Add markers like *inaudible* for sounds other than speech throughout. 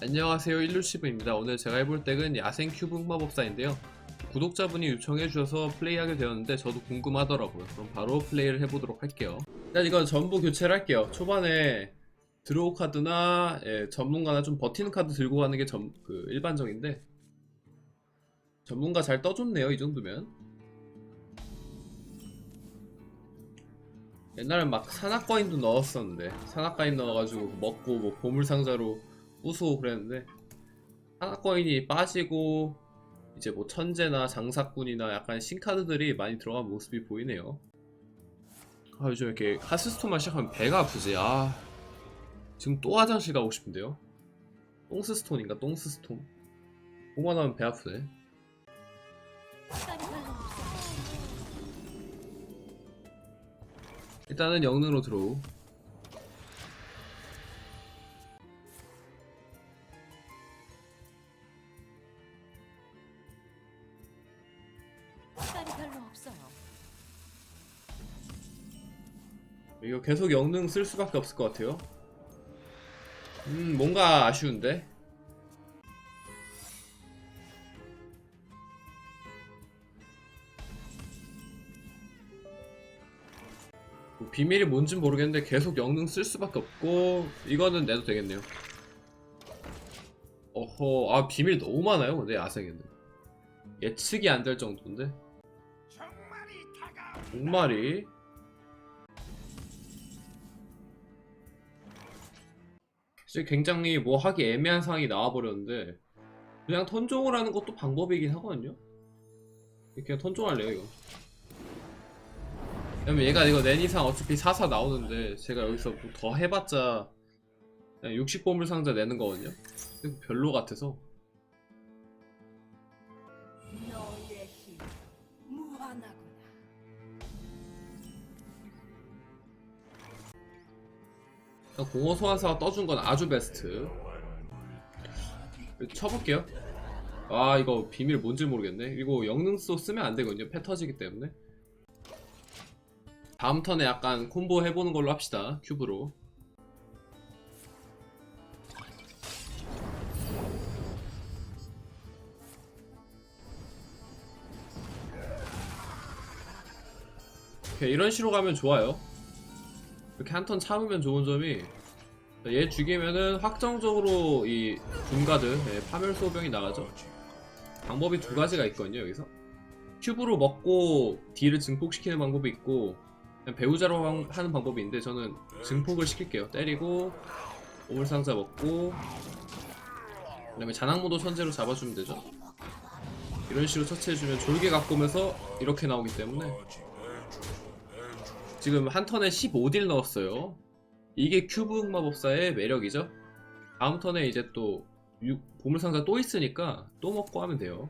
안녕하세요 일루시브입니다. 오늘 제가 해볼 덱은 야생 큐브 흑마법사인데요. 구독자분이 요청해 주셔서 플레이하게 되었는데 저도 궁금하더라고요. 그럼 바로 플레이를 해보도록 할게요. 일단 이건 전부 교체를 할게요. 초반에 드로우 카드나 예, 전문가나 좀 버티는 카드 들고 가는 게 전, 그 일반적인데 전문가 잘 떠줬네요 이 정도면. 옛날엔 막 산악거인도 넣었었는데 산악거인 넣어가지고 먹고 뭐 보물상자로 부수고 그랬는데 하나코인이 빠지고 이제 뭐 천재나 장사꾼이나 약간 신카드들이 많이 들어간 모습이 보이네요. 아 요즘 이렇게 하스스톤만 시작하면 배가 아프지. 아 지금 또 화장실 가고 싶은데요? 똥스스톤인가? 똥스스톤? 뭐만 하면 배 아프네. 일단은 영능으로 들어오 없어요. 이거 계속 영능 쓸 수밖에 없을 것 같아요. 음, 뭔가 아쉬운데? 뭐 비밀이 뭔진 모르겠는데 계속 영능 쓸 수밖에 없고 이거는 내도 되겠네요. 어허, 아 비밀 너무 많아요. 근데 야생에는 예측이 안 될 정도인데. 종말이 이제 굉장히 뭐 하기 애매한 상황이 나와버렸는데 그냥 턴종을 하는 것도 방법이긴 하거든요. 그냥 턴종할래요 이거? 왜냐면 얘가 이거 낸 이상 어차피 4사 나오는데 제가 여기서 뭐 더 해봤자 그냥 60보물 상자 내는 거거든요. 별로 같아서. 너의 힘 무한하구 공허 소환사가 떠준 건 아주 베스트. 쳐볼게요. 아 이거 비밀 뭔지 모르겠네. 이거 영능수 쓰면 안 되거든요. 패 터지기 때문에. 다음 턴에 약간 콤보 해보는 걸로 합시다. 큐브로. 이런 식으로 가면 좋아요. 이렇게 한 턴 참으면 좋은 점이 얘 죽이면은 확정적으로 이 군가드 예, 파멸 소병이 나가죠. 방법이 두 가지가 있거든요 여기서. 큐브로 먹고 딜을 증폭시키는 방법이 있고 배우자로 방- 하는 방법이 있는데 저는 증폭을 시킬게요. 때리고 오물상자 먹고 그 다음에 자낙모도 천재로 잡아주면 되죠. 이런 식으로 처치해주면 졸개 갖고 오면서 이렇게 나오기 때문에 지금 한 턴에 15딜 넣었어요. 이게 큐브 흑마법사의 매력이죠. 다음 턴에 이제 또 유- 보물상자 또 있으니까 또 먹고 하면 돼요.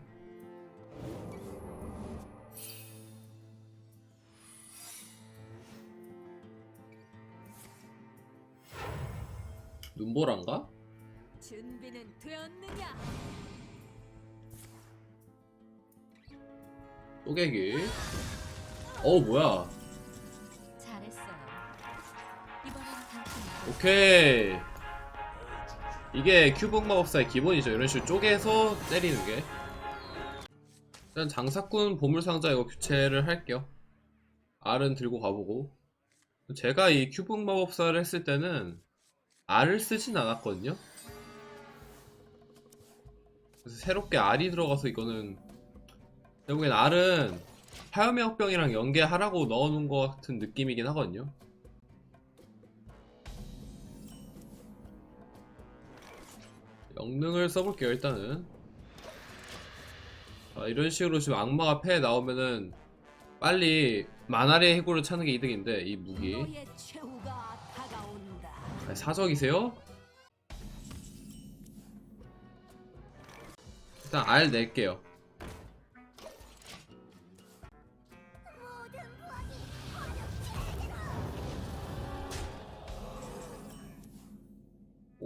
눈보란가? 준비는 되었느냐? 쪼개기. 어 뭐야? 오케이. 이게 큐브 흑마법사의 기본이죠. 이런 식으로 쪼개서 때리는 게. 일단 장사꾼 보물상자 이거 교체를 할게요. R은 들고 가보고. 제가 이 큐브 흑마법사를 했을 때는 R을 쓰진 않았거든요. 그래서 새롭게 R이 들어가서 이거는 결국엔 R은 화염의 역병이랑 연계하라고 넣어놓은 것 같은 느낌이긴 하거든요. 영능을 써볼게요 일단은 아, 이런 식으로 지금 악마가 패 나오면은 빨리 마나리의 해골을 찾는 게 이득인데 이 무기. 아, 사적이세요? 일단 R 낼게요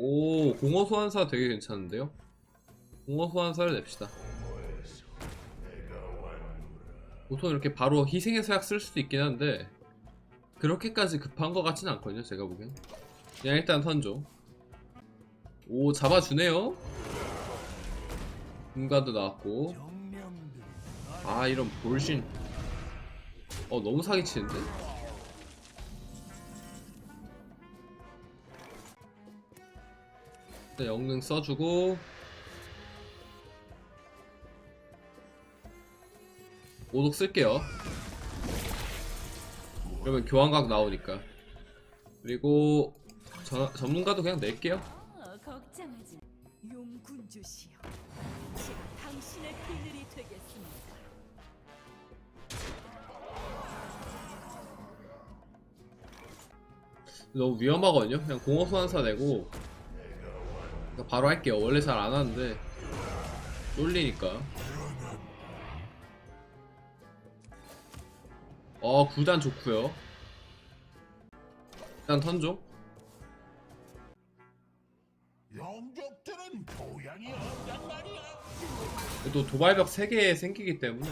오 공허 소환사 되게 괜찮은데요? 공허 소환사를 냅시다. 보통 이렇게 바로 희생의 서약 쓸 수도 있긴 한데 그렇게까지 급한 것 같진 않거든요 제가 보기엔. 그냥 일단 선조. 오 잡아주네요. 군가드 나왔고. 아 이런 볼신. 어 너무 사기치는데? 일단 영능 써주고 오독 쓸게요 그러면 교환각 나오니까 그리고 저, 전문가도 그냥 낼게요 어, 걱정하지. 용군주시여, 제가 당신의 비늘이 되겠습니다. 너무 위험하거든요. 그냥 공업 소환사 내고 바로 할게요. 원래 잘 안 하는데 쫄리니까. 어 구단 좋고요. 일단. 영족들은 없단 말이야. 또 도발벽 3개 생기기 때문에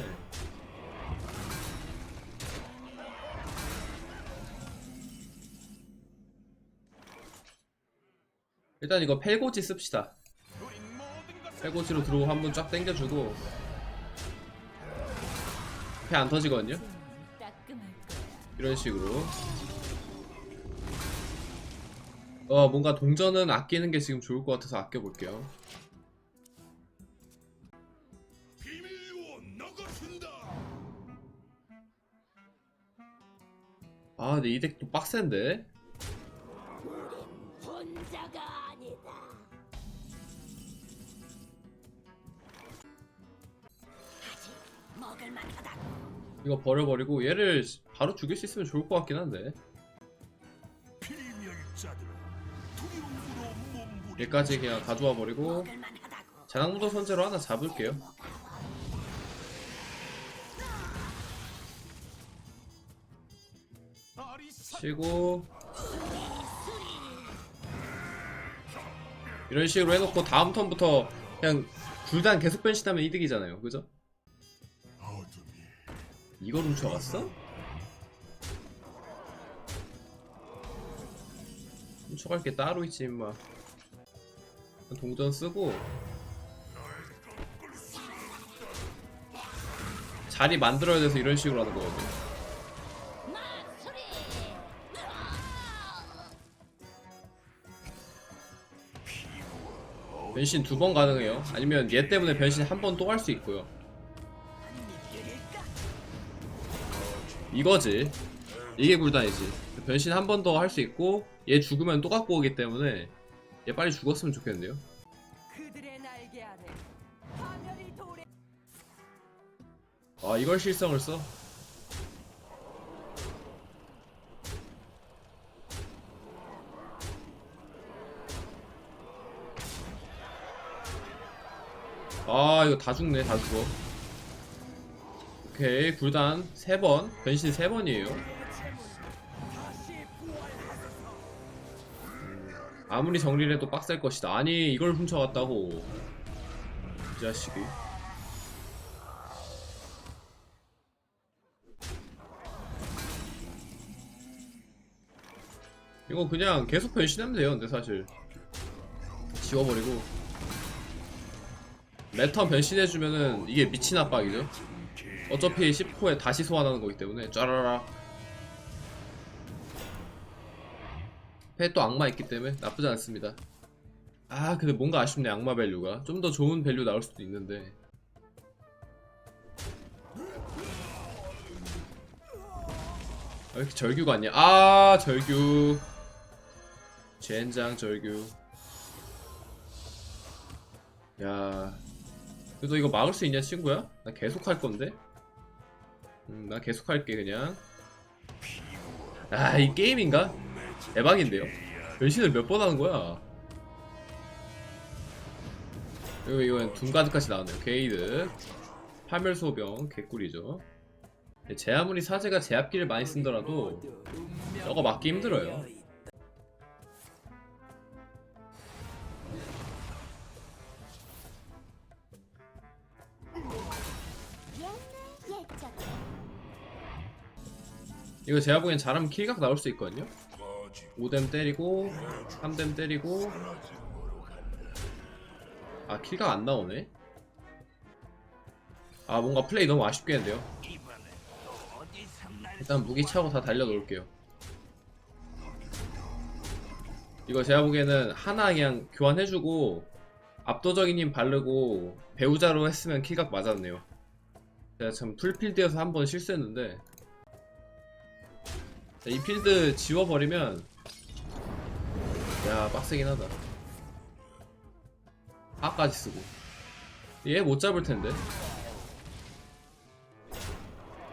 일단 이거 펠고지 씁시다. 팔고치로 들어오고 한번 쫙 당겨주고 배안 터지거든요. 이런 식으로 어 뭔가 동전은 아끼는 게 지금 좋을 것 같아서 아껴볼게요. 아 근데 이 덱도 빡센데 이거 버려버리고 얘를 바로 죽일 수 있으면 좋을 것 같긴 한데. 얘까지 그냥 가져와 버리고. 자강무도 선제로 하나 잡을게요 치고 이런 식으로 해놓고 다음 턴부터 그냥 불단 계속 변신하면 이득이잖아요 그죠? 이걸 훔쳐갔어? 훔쳐갈 게 따로 있지 임마. 동전 쓰고. 자리 만들어야 돼서 이런 식으로 하는 거거든. 변신 두 번 가능해요. 아니면 얘 때문에 변신 한 번또할수 있고요 이거지 이게 굴단이지 변신 한 번 더 할 수 있고 얘 죽으면 또 갖고 오기 때문에 얘 빨리 죽었으면 좋겠는데요. 아 이걸 실성을 써? 아 이거 다 죽네 다 죽어 오케이 굴단 3번. 변신 3번이에요. 아무리 정리를 해도 빡셀 것이다. 아니 이걸 훔쳐갔다고. 이 자식이. 이거 그냥 계속 변신하면 돼요 근데 사실. 지워버리고. 매턴 변신해주면은 이게 미친 압박이죠 어차피 10호에 다시 소환하는 거기 때문에 짜라라. 패에 또 악마 있기 때문에 나쁘지 않습니다. 아 근데 뭔가 아쉽네 악마 밸류가. 좀 더 좋은 밸류 나올 수도 있는데. 왜 이렇게 절규 같냐 아 절규. 젠장 절규. 야. 그래도 이거 막을 수 있냐 친구야? 나 계속 할 건데 음, 나 계속 할게 그냥. 아 이 게임인가? 대박인데요? 변신을 몇 번 하는 거야? 그리고 이건 둠가드까지 나왔네요. 게이드. 파멸소병 개꿀이죠. 제 아무리 사제가 제압기를 많이 쓰더라도 저거 막기 힘들어요 이거 제가 보기엔 잘하면 킬각 나올 수 있거든요. 5댐 때리고 3댐 때리고. 아 킬각 안 나오네? 아 뭔가 플레이 너무 아쉽게 했는데요. 일단 무기 차고 다 달려 놓을게요. 이거 제가 보기에는 하나 그냥 교환해주고 압도적인 힘 바르고 배우자로 했으면 킬각 맞았네요. 제가 참 풀필드에서 한 번 실수했는데 자, 이 필드 지워버리면 야 빡세긴 하다. 아까지 쓰고. 얘 못 잡을 텐데.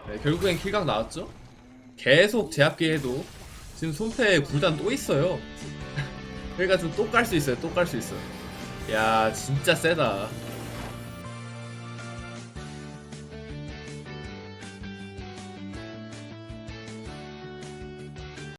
네, 결국엔 킬각 나왔죠? 계속 제압기 해도 지금 손패에 굴단 또 있어요. *laughs* 그러니까 좀 또 깔 수 있어요 또 깔 수 있어요. 야 진짜 세다